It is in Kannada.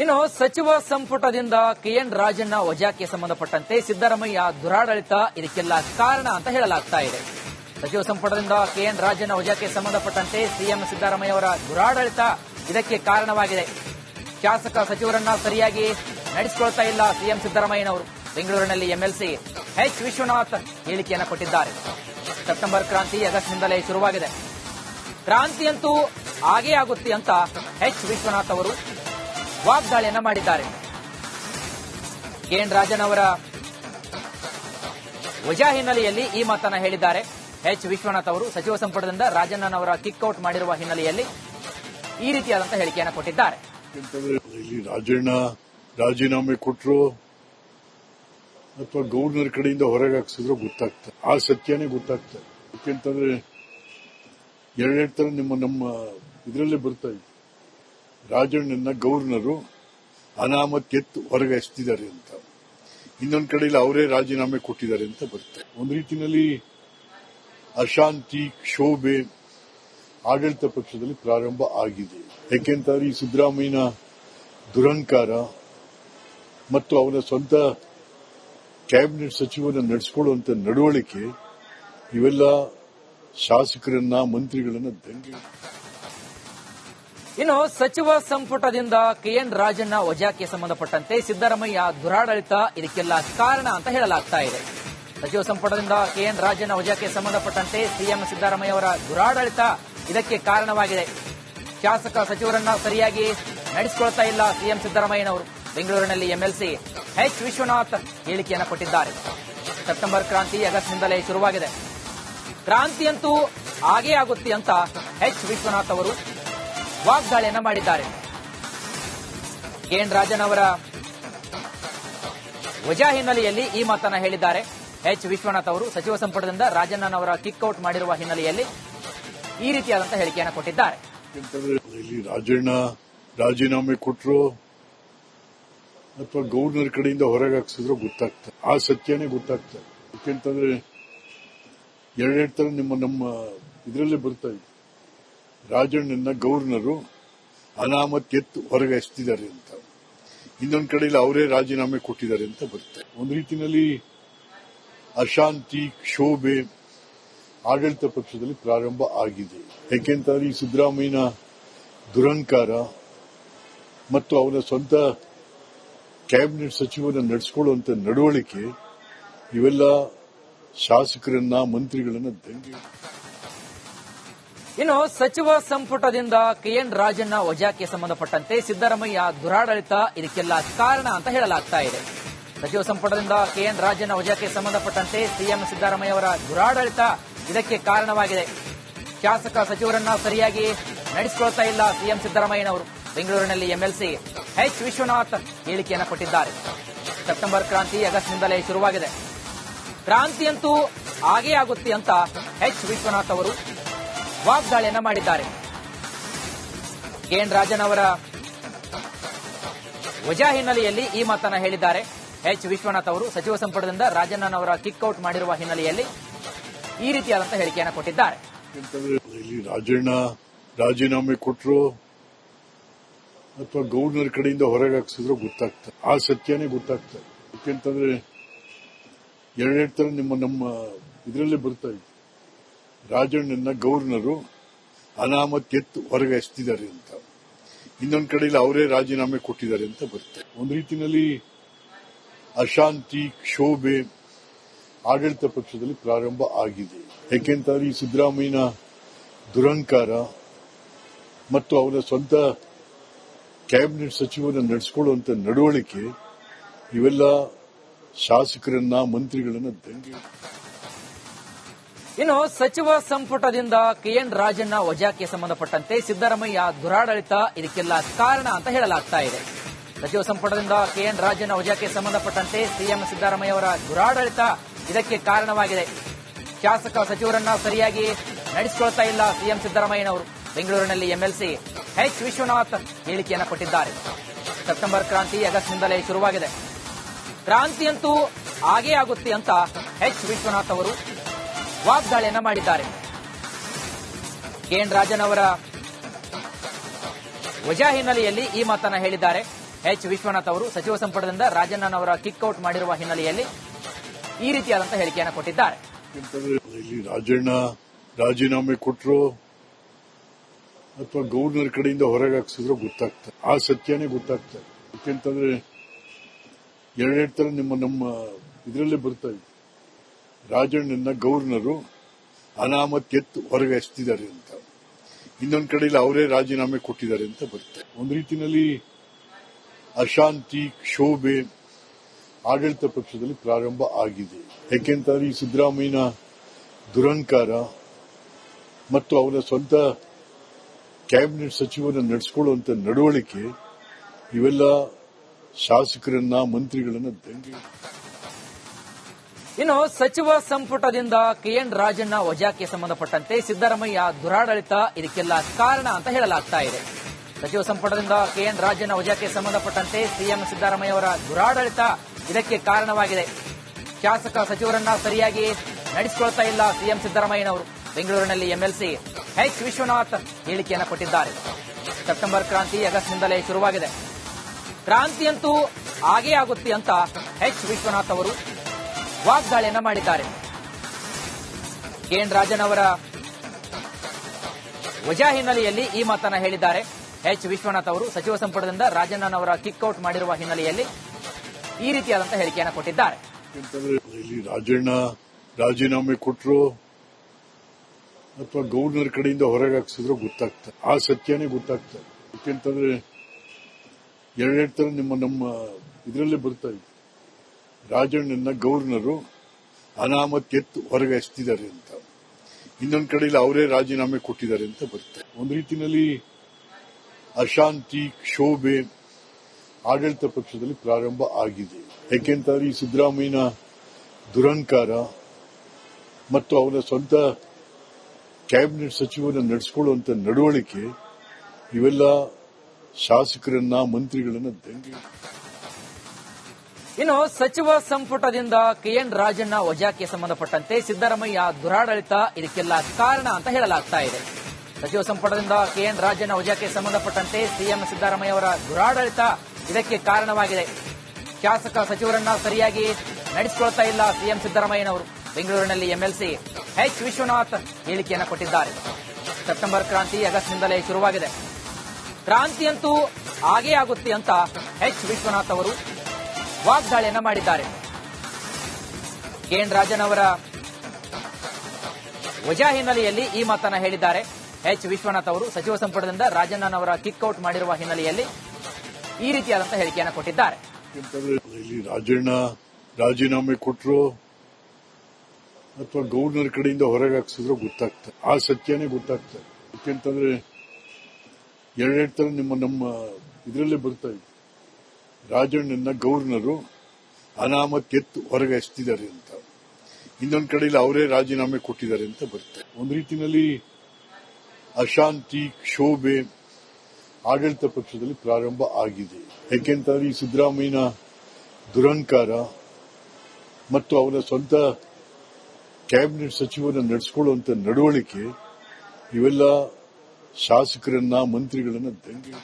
ಇನ್ನು ಸಚಿವ ಸಂಪುಟದಿಂದ ಕೆಎನ್ ರಾಜಣ್ಣ ವಜಾಕ್ಕೆ ಸಂಬಂಧಪಟ್ಟಂತೆ ಸಿದ್ದರಾಮಯ್ಯ ದುರಾಡಳಿತ ಇದಕ್ಕೆಲ್ಲ ಕಾರಣ ಅಂತ ಹೇಳಲಾಗ್ತಾ ಇದೆ. ಸಚಿವ ಸಂಪುಟದಿಂದ ಕೆಎನ್ ರಾಜಣ್ಣ ವಜಾಕ್ಕೆ ಸಂಬಂಧಪಟ್ಟಂತೆ ಸಿಎಂ ಸಿದ್ದರಾಮಯ್ಯ ಅವರ ದುರಾಡಳಿತ ಇದಕ್ಕೆ ಕಾರಣವಾಗಿದೆ. ಶಾಸಕ ಸಚಿವರನ್ನ ಸರಿಯಾಗಿ ನಡೆಸಿಕೊಳ್ತಾ ಇಲ್ಲ ಸಿಎಂ ಸಿದ್ದರಾಮಯ್ಯನವರು. ಬೆಂಗಳೂರಿನಲ್ಲಿ ಎಂಎಲ್ಸಿ ಎಚ್ ವಿಶ್ವನಾಥ್ ಹೇಳಿಕೆಯನ್ನು ಕೊಟ್ಟಿದ್ದಾರೆ. ಸೆಪ್ಟೆಂಬರ್ ಕ್ರಾಂತಿ ಆಗಸ್ಟ್ನಿಂದಲೇ ಶುರುವಾಗಿದೆ. ಕ್ರಾಂತಿಯಂತೂ ಆಗೇ ಆಗುತ್ತೆ ಅಂತ ಎಚ್ ವಿಶ್ವನಾಥ್ ಅವರು ವಾಗ್ದಾಳಿಯನ್ನ ಮಾಡಿದ್ದಾರೆ. ಕೆಎನ್ ರಾಜನ್ ಅವರ ವಜಾ ಹಿನ್ನೆಲೆಯಲ್ಲಿ ಈ ಮಾತನ್ನ ಹೇಳಿದ್ದಾರೆ. ಎಚ್. ವಿಶ್ವನಾಥ್ ಅವರು ಸಚಿವ ಸಂಪುಟದಿಂದ ರಾಜಣ್ಣನವರ ಕಿಕ್ಔಟ್ ಮಾಡಿರುವ ಹಿನ್ನೆಲೆಯಲ್ಲಿ ಈ ರೀತಿಯಾದಂತಹ ಹೇಳಿಕೆಯನ್ನು ಕೊಟ್ಟಿದ್ದಾರೆ. ರಾಜಣ್ಣ, ರಾಜೀನಾಮೆ ಕೊಟ್ಟರು ಅಥವಾ ಗವರ್ನರ್ ಕಡೆಯಿಂದ ಹೊರಗೆ ಹಾಕ್ಸಿದ್ರು ಗೊತ್ತಾಗ್ತದೆ ಆ ಸತ್ಯನೇ ಗೊತ್ತಾಗ್ತದೆ ಯಾಕೆಂತಂದ್ರೆ ಎರಡೆರಡು ತರ ನಿಮ್ಮ ನಮ್ಮ ಇದರಲ್ಲೇ ಬರ್ತಾ ಇದೆ. ರಾಜಣ್ಣನ ಗೌರ್ನರು ಎತ್ತು ಹೊರಗೆ ಎಸ್ತಿದ್ದಾರೆ ಅಂತ. ಇನ್ನೊಂದು ಕಡೆಯಲ್ಲಿ ಅವರೇ ರಾಜೀನಾಮೆ ಕೊಟ್ಟಿದ್ದಾರೆ ಅಂತ ಬರುತ್ತೆ. ಒಂದು ರೀತಿಯಲ್ಲಿ ಅಶಾಂತಿ, ಕ್ಷೋಭೆ ಆಡಳಿತ ಪಕ್ಷದಲ್ಲಿ ಪ್ರಾರಂಭ ಆಗಿದೆ. ಯಾಕೆಂತಂದ್ರೆ ಈ ಸಿದ್ದರಾಮಯ್ಯನ ದುರಂಕಾರ ಮತ್ತು ಅವನ ಸ್ವಂತ ಕ್ಯಾಬಿನೆಟ್ ಸಚಿವನ ನಡೆಸಿಕೊಳ್ಳುವಂತ ನಡವಳಿಕೆ ಇವೆಲ್ಲ ಶಾಸಕರನ್ನ, ಮಂತ್ರಿಗಳನ್ನ ದಂಗೆ. ಇನ್ನು ಸಚಿವ ಸಂಪುಟದಿಂದ ಕೆಎನ್ ರಾಜಣ್ಣ ವಜಾಕ್ಕೆ ಸಂಬಂಧಪಟ್ಟಂತೆ ಸಿದ್ದರಾಮಯ್ಯ ದುರಾಡಳಿತ ಇದಕ್ಕೆಲ್ಲ ಕಾರಣ ಅಂತ ಹೇಳಲಾಗ್ತಾ ಇದೆ. ಸಚಿವ ಸಂಪುಟದಿಂದ ಕೆಎನ್ ರಾಜಣ್ಣ ವಜಾಕ್ಕೆ ಸಂಬಂಧಪಟ್ಟಂತೆ ಸಿಎಂ ಸಿದ್ದರಾಮಯ್ಯ ಅವರ ದುರಾಡಳಿತ ಇದಕ್ಕೆ ಕಾರಣವಾಗಿದೆ. ಶಾಸಕ ಸಚಿವರನ್ನ ಸರಿಯಾಗಿ ನಡೆಸಿಕೊಳ್ತಾ ಇಲ್ಲ ಸಿಎಂ ಸಿದ್ದರಾಮಯ್ಯನವರು. ಬೆಂಗಳೂರಿನಲ್ಲಿ ಎಂಎಲ್ಸಿ ಎಚ್ ವಿಶ್ವನಾಥ್ ಹೇಳಿಕೆಯನ್ನು ಕೊಟ್ಟಿದ್ದಾರೆ. ಸೆಪ್ಟೆಂಬರ್ ಕ್ರಾಂತಿ ಆಗಸ್ಟ್ನಿಂದಲೇ ಶುರುವಾಗಿದೆ. ಕ್ರಾಂತಿಯಂತೂ ಆಗೇ ಆಗುತ್ತೆ ಅಂತ ಎಚ್ ವಿಶ್ವನಾಥ್ ಅವರು ವಾಗ್ದಾಳಿಯನ್ನ ಮಾಡಿದ್ದಾರೆ. ಕೆಎನ್ ರಾಜನ್ ಅವರ ವಜಾ ಹಿನ್ನೆಲೆಯಲ್ಲಿ ಈ ಮಾತನ್ನ ಹೇಳಿದ್ದಾರೆ. ಎಚ್. ವಿಶ್ವನಾಥ್ ಅವರು ಸಚಿವ ಸಂಪುಟದಿಂದ ರಾಜಣ್ಣನವರ ಕಿಕ್ಔಟ್ ಮಾಡಿರುವ ಹಿನ್ನೆಲೆಯಲ್ಲಿ ಈ ರೀತಿಯಾದಂತಹ ಹೇಳಿಕೆಯನ್ನು ಕೊಟ್ಟಿದ್ದಾರೆ. ರಾಜಣ್ಣ ರಾಜೀನಾಮೆ ಕೊಟ್ಟರು ಅಥವಾ ಗವರ್ನರ್ ಕಡೆಯಿಂದ ಹೊರಗೆ ಹಾಕ್ಸಿದ್ರು ಗೊತ್ತಾಗ್ತದೆ ಆ ಸತ್ಯನೇ ಗೊತ್ತಾಗ್ತದೆ ಯಾಕೆಂತಂದ್ರೆ ಎರಡೆರಡು ತರ ನಿಮ್ಮ ನಮ್ಮ ಇದರಲ್ಲೇ ಬರ್ತಾ ಇದೆ. ರಾಜಣ್ಣನ ಗೌರ್ನರು ಅನಾಮತ್ ಎತ್ತು ಹೊರಗೆ ಎಸ್ತಿದ್ದಾರೆ ಅಂತ. ಇನ್ನೊಂದು ಕಡೆಯಲ್ಲಿ ಅವರೇ ರಾಜೀನಾಮೆ ಕೊಟ್ಟಿದ್ದಾರೆ ಅಂತ ಬರುತ್ತೆ. ಒಂದು ರೀತಿಯಲ್ಲಿ ಅಶಾಂತಿ, ಕ್ಷೋಭೆ ಆಡಳಿತ ಪಕ್ಷದಲ್ಲಿ ಪ್ರಾರಂಭ ಆಗಿದೆ. ಯಾಕೆಂತಂದ್ರೆ ಈ ಸಿದ್ದರಾಮಯ್ಯನ ದುರಂಕಾರ ಮತ್ತು ಅವನ ಸ್ವಂತ ಕ್ಯಾಬಿನೆಟ್ ಸಚಿವರನ್ನು ನಡೆಸಿಕೊಳ್ಳುವಂತ ನಡವಳಿಕೆ ಇವೆಲ್ಲ ಶಾಸಕರನ್ನ, ಮಂತ್ರಿಗಳನ್ನ ದಂಗೆ. ಇನ್ನು ಸಚಿವ ಸಂಪುಟದಿಂದ ಕೆ ಎನ್ ರಾಜಣ್ಣ ವಜಾಕ್ಕೆ ಸಂಬಂಧಪಟ್ಟಂತೆ ಸಿದ್ದರಾಮಯ್ಯ ದುರಾಡಳಿತ ಇದಕ್ಕೆಲ್ಲ ಕಾರಣ ಅಂತ ಹೇಳಲಾಗ್ತಾ ಇದೆ. ಸಚಿವ ಸಂಪುಟದಿಂದ ಕೆ ಎನ್ ರಾಜಣ್ಣ ವಜಾಕ್ಕೆ ಸಂಬಂಧಪಟ್ಟಂತೆ ಸಿಎಂ ಸಿದ್ದರಾಮಯ್ಯ ಅವರ ದುರಾಡಳಿತ ಇದಕ್ಕೆ ಕಾರಣವಾಗಿದೆ. ಶಾಸಕ ಸಚಿವರನ್ನ ಸರಿಯಾಗಿ ನಡೆಸಿಕೊಳ್ತಾ ಇಲ್ಲ ಸಿಎಂ ಸಿದ್ದರಾಮಯ್ಯನವರು. ಬೆಂಗಳೂರಿನಲ್ಲಿ ಎಂಎಲ್ಸಿ ಎಚ್ ವಿಶ್ವನಾಥ್ ಹೇಳಿಕೆಯನ್ನು ಕೊಟ್ಟಿದ್ದಾರೆ. ಸೆಪ್ಟೆಂಬರ್ ಕ್ರಾಂತಿ ಆಗಸ್ಟ್ನಿಂದಲೇ ಶುರುವಾಗಿದೆ. ಕ್ರಾಂತಿಯಂತೂ ಆಗೇ ಆಗುತ್ತೆ ಅಂತ ಎಚ್ ವಿಶ್ವನಾಥ್ ಅವರು ವಾಗ್ದಾಳಿಯನ್ನ ಮಾಡಿದ್ದಾರೆ. ಕೆಎನ್ ರಾಜನ್ ಅವರ ವಜಾ ಹಿನ್ನೆಲೆಯಲ್ಲಿ ಈ ಮಾತನ್ನ ಹೇಳಿದ್ದಾರೆ. ಎಚ್. ವಿಶ್ವನಾಥ್ ಅವರು ಸಚಿವ ಸಂಪುಟದಿಂದ ರಾಜಣ್ಣನವರ ಕಿಕ್ಔಟ್ ಮಾಡಿರುವ ಹಿನ್ನೆಲೆಯಲ್ಲಿ ಈ ರೀತಿಯಾದಂತಹ ಹೇಳಿಕೆಯನ್ನು ಕೊಟ್ಟಿದ್ದಾರೆ. ರಾಜಣ್ಣ ರಾಜೀನಾಮೆ ಕೊಟ್ಟರು ಅಥವಾ ಗೌರ್ನರ್ ಕಡೆಯಿಂದ ಹೊರಗೆ ಹಾಕ್ಸಿದ್ರು ಗೊತ್ತಾಗ್ತದೆ. ಆ ಸತ್ಯನೇ ಗೊತ್ತಾಗ್ತದೆ. ಯಾಕೆಂತಂದ್ರೆ ಎರಡೆರಡು ತರ ನಿಮ್ಮ ನಮ್ಮ ಇದರಲ್ಲೇ ಬರ್ತಾ ಇದೆ. ರಾಜಣ್ಣನ ಗೌರ್ನರು ಅನಾಮತ್ ಎತ್ತು ಹೊರಗೆ ಎಸ್ತಿದ್ದಾರೆ ಅಂತ. ಇನ್ನೊಂದು ಕಡೆಯಲ್ಲಿ ಅವರೇ ರಾಜೀನಾಮೆ ಕೊಟ್ಟಿದ್ದಾರೆ ಅಂತ ಬರುತ್ತೆ. ಒಂದು ರೀತಿಯಲ್ಲಿ ಅಶಾಂತಿ, ಕ್ಷೋಭೆ ಆಡಳಿತ ಪಕ್ಷದಲ್ಲಿ ಪ್ರಾರಂಭ ಆಗಿದೆ. ಯಾಕೆಂತಂದ್ರೆ ಈ ಸಿದ್ದರಾಮಯ್ಯನ ದುರಂಕಾರ ಮತ್ತು ಅವರ ಸ್ವಂತ ಕ್ಯಾಬಿನೆಟ್ ಸಚಿವರನ್ನು ನಡೆಸಿಕೊಳ್ಳುವಂತ ನಡವಳಿಕೆ ಇವೆಲ್ಲ ಶಾಸಕರನ್ನ, ಮಂತ್ರಿಗಳನ್ನ ದಂಗೆ. ಇನ್ನು ಸಚಿವ ಸಂಪುಟದಿಂದ ಕೆ ಎನ್ ರಾಜಣ್ಣ ವಜಾಕ್ಕೆ ಸಂಬಂಧಪಟ್ಟಂತೆ ಸಿದ್ದರಾಮಯ್ಯ ದುರಾಡಳಿತ ಇದಕ್ಕೆಲ್ಲ ಕಾರಣ ಅಂತ ಹೇಳಲಾಗ್ತಾ ಇದೆ. ಸಚಿವ ಸಂಪುಟದಿಂದ ಕೆ ಎನ್ ರಾಜಣ್ಣ ವಜಾಕ್ಕೆ ಸಂಬಂಧಪಟ್ಟಂತೆ ಸಿಎಂ ಸಿದ್ದರಾಮಯ್ಯ ಅವರ ದುರಾಡಳಿತ ಇದಕ್ಕೆ ಕಾರಣವಾಗಿದೆ. ಶಾಸಕ ಸಚಿವರನ್ನ ಸರಿಯಾಗಿ ನಡೆಸಿಕೊಳ್ತಾ ಇಲ್ಲ ಸಿಎಂ ಸಿದ್ದರಾಮಯ್ಯನವರು. ಬೆಂಗಳೂರಿನಲ್ಲಿ ಎಂಎಲ್ಸಿ ಎಚ್ ವಿಶ್ವನಾಥ್ ಹೇಳಿಕೆಯನ್ನು ಕೊಟ್ಟಿದ್ದಾರೆ. ಸೆಪ್ಟೆಂಬರ್ ಕ್ರಾಂತಿ ಆಗಸ್ಟ್ನಿಂದಲೇ ಶುರುವಾಗಿದೆ. ಕ್ರಾಂತಿಯಂತೂ ಆಗೇ ಆಗುತ್ತೆ ಅಂತ ಎಚ್ ವಿಶ್ವನಾಥ್ ಅವರು ವಾಗ್ದಾಳಿಯನ್ನ ಮಾಡಿದ್ದಾರೆ. ಕೆಎನ್ ರಾಜನ್ ಅವರ ವಜಾ ಹಿನ್ನೆಲೆಯಲ್ಲಿ ಈ ಮಾತನ್ನ ಹೇಳಿದ್ದಾರೆ. ಎಚ್. ವಿಶ್ವನಾಥ್ ಅವರು ಸಚಿವ ಸಂಪುಟದಿಂದ ರಾಜಣ್ಣನವರ ಕಿಕ್ಔಟ್ ಮಾಡಿರುವ ಹಿನ್ನೆಲೆಯಲ್ಲಿ ಈ ರೀತಿಯಾದಂತಹ ಹೇಳಿಕೆಯನ್ನು ಕೊಟ್ಟಿದ್ದಾರೆ. ರಾಜಣ್ಣ ರಾಜೀನಾಮೆ ಕೊಟ್ಟರು ಅಥವಾ ಗವರ್ನರ್ ಕಡೆಯಿಂದ ಹೊರಗೆ ಹಾಕ್ಸಿದ್ರು ಗೊತ್ತಾಗ್ತದೆ. ಆ ಸತ್ಯನೇ ಗೊತ್ತಾಗ್ತದೆ. ಯಾಕೆಂತಂದ್ರೆ ಎರಡೆರಡು ತರ ನಿಮ್ಮ ನಮ್ಮ ಇದರಲ್ಲೇ ಬರ್ತಾ ಇದೆ. ರಾಜಣ್ಣನ ಗೌರ್ನರು ಅನಾಮತ್ ಎತ್ತು ಹೊರಗೆ ಎಸ್ತಿದ್ದಾರೆ ಅಂತ. ಇನ್ನೊಂದು ಕಡೆಯಲ್ಲಿ ಅವರೇ ರಾಜೀನಾಮೆ ಕೊಟ್ಟಿದ್ದಾರೆ ಅಂತ ಬರುತ್ತೆ. ಒಂದು ರೀತಿಯಲ್ಲಿ ಅಶಾಂತಿ ಕ್ಷೋಭೆ ಆಡಳಿತ ಪಕ್ಷದಲ್ಲಿ ಪ್ರಾರಂಭ ಆಗಿದೆ. ಯಾಕೆಂತಂದ್ರೆ ಈ ಸಿದ್ದರಾಮಯ್ಯನ ದುರಂಕಾರ ಮತ್ತು ಅವರ ಸ್ವಂತ ಕ್ಯಾಬಿನೆಟ್ ಸಚಿವರನ್ನು ನಡೆಸಿಕೊಳ್ಳುವಂತ ನಡವಳಿಕೆ ಇವೆಲ್ಲ ಶಾಸಕರನ್ನ, ಮಂತ್ರಿಗಳನ್ನ ದಂಗೆ. ಇನ್ನು ಸಚಿವ ಸಂಪುಟದಿಂದ ಕೆ ಎನ್ ರಾಜಣ್ಣ ವಜಾಕ್ಕೆ ಸಂಬಂಧಪಟ್ಟಂತೆ ಸಿದ್ದರಾಮಯ್ಯ ದುರಾಡಳಿತ ಇದಕ್ಕೆಲ್ಲ ಕಾರಣ ಅಂತ ಹೇಳಲಾಗ್ತಾ ಇದೆ. ಸಚಿವ ಸಂಪುಟದಿಂದ ಕೆ ಎನ್ ರಾಜಣ್ಣ ವಜಾಕ್ಕೆ ಸಂಬಂಧಪಟ್ಟಂತೆ ಸಿಎಂ ಸಿದ್ದರಾಮಯ್ಯ ಅವರ ದುರಾಡಳಿತ ಇದಕ್ಕೆ ಕಾರಣವಾಗಿದೆ. ಶಾಸಕ ಸಚಿವರನ್ನ ಸರಿಯಾಗಿ ನಡೆಸಿಕೊಳ್ತಾ ಇಲ್ಲ ಸಿಎಂ ಸಿದ್ದರಾಮಯ್ಯನವರು. ಬೆಂಗಳೂರಿನಲ್ಲಿ ಎಂಎಲ್ಸಿ ಎಚ್ ವಿಶ್ವನಾಥ್ ಹೇಳಿಕೆಯನ್ನು ಕೊಟ್ಟಿದ್ದಾರೆ. ಸೆಪ್ಟೆಂಬರ್ ಕ್ರಾಂತಿ ಆಗಸ್ಟ್ನಿಂದಲೇ ಶುರುವಾಗಿದೆ. ಕ್ರಾಂತಿಯಂತೂ ಆಗೇ ಆಗುತ್ತೆ ಅಂತ ಎಚ್ ವಿಶ್ವನಾಥ್ ಅವರು ವಾಗ್ದಾಳಿಯನ್ನ ಮಾಡಿದ್ದಾರೆ. ಕೆಎನ್ ರಾಜನ್ ಅವರ ವಜಾ ಹಿನ್ನೆಲೆಯಲ್ಲಿ ಈ ಮಾತನ್ನ ಹೇಳಿದ್ದಾರೆ. ಎಚ್. ವಿಶ್ವನಾಥ್ ಅವರು ಸಚಿವ ಸಂಪುಟದಿಂದ ರಾಜಣ್ಣನವರ ಕಿಕ್ಔಟ್ ಮಾಡಿರುವ ಹಿನ್ನೆಲೆಯಲ್ಲಿ ಈ ರೀತಿಯಾದಂತಹ ಹೇಳಿಕೆಯನ್ನು ಕೊಟ್ಟಿದ್ದಾರೆ. ರಾಜಣ್ಣ ರಾಜೀನಾಮೆ ಕೊಟ್ಟರು ಅಥವಾ ಗವರ್ನರ್ ಕಡೆಯಿಂದ ಹೊರಗೆ ಹಾಕ್ಸಿದ್ರು ಗೊತ್ತಾಗ್ತದೆ ಆ ಸತ್ಯನೇ ಗೊತ್ತಾಗ್ತದೆ ಯಾಕೆಂತಂದ್ರೆ ಎರಡೆರಡು ತರ ನಿಮ್ಮ ನಮ್ಮ ಇದರಲ್ಲೇ ಬರ್ತಾ ಇದೆ. ರಾಜಣ್ಣನ ಗೌರ್ನರು ಅನಾಮತ್ ಎತ್ತು ಹೊರಗೆ ಎಸ್ತಿದ್ದಾರೆ ಅಂತ. ಇನ್ನೊಂದು ಕಡೆಯಲ್ಲಿ ಅವರೇ ರಾಜೀನಾಮೆ ಕೊಟ್ಟಿದ್ದಾರೆ ಅಂತ ಬರುತ್ತೆ. ಒಂದು ರೀತಿಯಲ್ಲಿ ಅಶಾಂತಿ, ಕ್ಷೋಭೆ ಆಡಳಿತ ಪಕ್ಷದಲ್ಲಿ ಪ್ರಾರಂಭ ಆಗಿದೆ. ಯಾಕೆಂತಂದ್ರೆ ಈ ಸಿದ್ದರಾಮಯ್ಯನ ದುರಂಕಾರ ಮತ್ತು ಅವರ ಸ್ವಂತ ಕ್ಯಾಬಿನೆಟ್ ಸಚಿವರನ್ನ ನಡೆಸಿಕೊಳ್ಳುವಂತ ನಡವಳಿಕೆ ಇವೆಲ್ಲ ಶಾಸಕರನ್ನ, ಮಂತ್ರಿಗಳನ್ನ ದಂಗೆ. ಇನ್ನು ಸಚಿವ ಸಂಪುಟದಿಂದ ಕೆ ಎನ್ ರಾಜಣ್ಣ ವಜಾಕ್ಕೆ ಸಂಬಂಧಪಟ್ಟಂತೆ ಸಿದ್ದರಾಮಯ್ಯ ದುರಾಡಳಿತ ಇದಕ್ಕೆಲ್ಲ ಕಾರಣ ಅಂತ ಹೇಳಲಾಗ್ತಾ ಇದೆ. ಸಚಿವ ಸಂಪುಟದಿಂದ ಕೆ ಎನ್ ರಾಜಣ್ಣ ವಜಾಕ್ಕೆ ಸಂಬಂಧಪಟ್ಟಂತೆ ಸಿಎಂ ಸಿದ್ದರಾಮಯ್ಯ ಅವರ ದುರಾಡಳಿತ ಇದಕ್ಕೆ ಕಾರಣವಾಗಿದೆ. ಶಾಸಕ ಸಚಿವರನ್ನ ಸರಿಯಾಗಿ ನಡೆಸಿಕೊಳ್ತಾ ಇಲ್ಲ ಸಿಎಂ ಸಿದ್ದರಾಮಯ್ಯನವರು. ಬೆಂಗಳೂರಿನಲ್ಲಿ ಎಂಎಲ್ಸಿ ಎಚ್ ವಿಶ್ವನಾಥ್ ಹೇಳಿಕೆಯನ್ನು ಕೊಟ್ಟಿದ್ದಾರೆ. ಸೆಪ್ಟೆಂಬರ್ ಕ್ರಾಂತಿ ಆಗಸ್ಟ್ನಿಂದಲೇ ಶುರುವಾಗಿದೆ. ಕ್ರಾಂತಿಯಂತೂ ಆಗೇ ಆಗುತ್ತೆ ಅಂತ ಎಚ್ ವಿಶ್ವನಾಥ್ ಅವರು ವಾಗ್ದಾಳಿಯನ್ನ ಮಾಡಿದ್ದಾರೆ. ಕೆಎನ್ ರಾಜನ್ ಅವರ ವಜಾ ಹಿನ್ನೆಲೆಯಲ್ಲಿ ಈ ಮಾತನ್ನ ಹೇಳಿದ್ದಾರೆ. ಎಚ್. ವಿಶ್ವನಾಥ್ ಅವರು ಸಚಿವ ಸಂಪುಟದಿಂದ ರಾಜಣ್ಣನವರ ಕಿಕ್ಔಟ್ ಮಾಡಿರುವ ಹಿನ್ನೆಲೆಯಲ್ಲಿ ಈ ರೀತಿಯಾದಂತಹ ಹೇಳಿಕೆಯನ್ನು ಕೊಟ್ಟಿದ್ದಾರೆ. ರಾಜಣ್ಣ ರಾಜೀನಾಮೆ ಕೊಟ್ಟರು ಅಥವಾ ಗವರ್ನರ್ ಕಡೆಯಿಂದ ಹೊರಗೆ ಹಾಕ್ಸಿದ್ರು ಗೊತ್ತಾಗ್ತದೆ ಆ ಸತ್ಯನೇ ಗೊತ್ತಾಗ್ತದೆ ಯಾಕೆಂತಂದ್ರೆ ಎರಡೆರಡು ತರ ನಿಮ್ಮ ನಮ್ಮ ಇದರಲ್ಲೇ ಬರ್ತಾ ಇದೆ. ರಾಜಣ್ಣನ ಗೌರ್ನರು ಅನಾಮತ್ ಎತ್ತು ಹೊರಗೆ ಎಸ್ತಿದ್ದಾರೆ ಅಂತ. ಇನ್ನೊಂದು ಕಡೆಯಲ್ಲಿ ಅವರೇ ರಾಜೀನಾಮೆ ಕೊಟ್ಟಿದ್ದಾರೆ ಅಂತ ಬರುತ್ತೆ. ಒಂದು ರೀತಿಯಲ್ಲಿ ಅಶಾಂತಿ, ಕ್ಷೋಭೆ ಆಡಳಿತ ಪಕ್ಷದಲ್ಲಿ ಪ್ರಾರಂಭ ಆಗಿದೆ. ಯಾಕೆಂತಂದ್ರೆ ಈ ಸಿದ್ದರಾಮಯ್ಯನ ದುರಂಕಾರ ಮತ್ತು ಅವರ ಸ್ವಂತ ಕ್ಯಾಬಿನೆಟ್ ಸಚಿವರನ್ನ ನಡೆಸಿಕೊಳ್ಳುವಂತ ನಡವಳಿಕೆ ಇವೆಲ್ಲ ಶಾಸಕರನ್ನ, ಮಂತ್ರಿಗಳನ್ನ ದಂಗೆ.